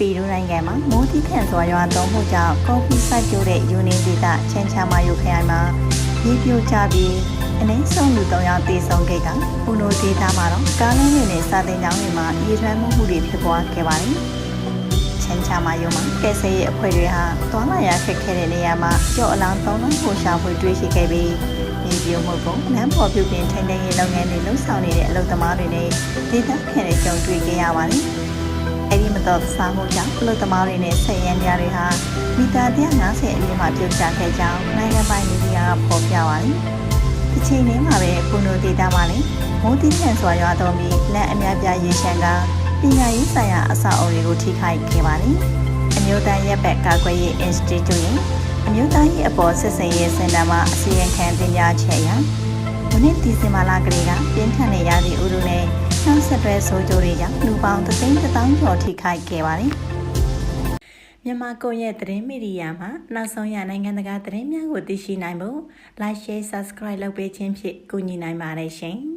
ပီရူနိုင်ငံမှာမိုးတိခန့်စွာရွာသွန်းမှုကြောင့်ကော်ဖီစိုက်ပျိုးတဲ့ယူနီဒေတာချန်ချာမာယိုခရိုင်မှာမြေပြိုကျပြီးအနည်းဆုံးလူ၃ယောက်သေဆုံးခဲ့ကပူနိုဒေတာမှာတော့ကားလမ်းတွေနဲ့စာတင်ကျောင်းတွေမှာရေထွန်းမှုမှုတွေဖြစ်ပွားခဲ့ပါတယ်။ချန်ချာမာယိုမှာကဲဆယ်ရဲ့အဖွဲ့တွေဟာသွားလာရခက်ခဲတဲ့နေရာမှာကြော့အလောင်း၃လုံးကိုရှာဖွေတွေ့ရှိခဲ့ပြီးမြေပြိုမှုပုံနန်းပေါ်ပြုပြင်ထိန်းသိမ်းရေးလုပ်ငန်းတွေလှုပ်ဆောင်နေတဲ့အလုပ်သမားတွေနဲ့ဒေသခံတွေကြုံတွေ့ခဲ့ရပါတယ်။ အဲ့ဒီမတော်တဆမှုကြောင့်အလုသမားတွေနဲ့ဆက်ရန်များတွေဟာမီတာ150အမြင့်မှပြုတ်ကျခဲ့ကြောင်းနိုင်ငံပိုင်မီဒီယာကဖော်ပြပါတယ်။ဒီချိန်လေးမှာပဲပူနိုဒေတာမှာလည်းမိုးတိခန့်စွာရွာသွန်းပြီးလက်အများပြားရေရှမ်းကပညာရေးဆိုင်ရာအဆောက်အအုံတွေကိုထိခိုက်ခဲ့ပါတယ်။အမျိုးသားရပ်ဘက်ကာကွယ်ရေး Institute ရဲ့အမျိုးသားရေးအပေါ်စစ်စင်ရေးစင်တာမှာအစီရင်ခံတင်ပြချက်အရမနေ့ဒီဇင်ဘာလကလေးကပြင်းထန်တဲ့ရာသီဥတု နဲ့နောက်ဆက်တွဲဆိုးကျိုးတွေကြောင့်လူပေါင်း3သိန်း1000ကျော်ထိခိုက်ခဲ့ပါတယ်။မြန်မာကွန်ရက်သတင်းမီဒီယာမှာနောက်ဆုံးရနိုင်ငံတကာသတင်းများကိုသိရှိနိုင်ဖို့ Like Share Subscribe လုပ်ပေးခြင်းဖြင့်ကူညီနိုင်ပါတယ်ရှင်။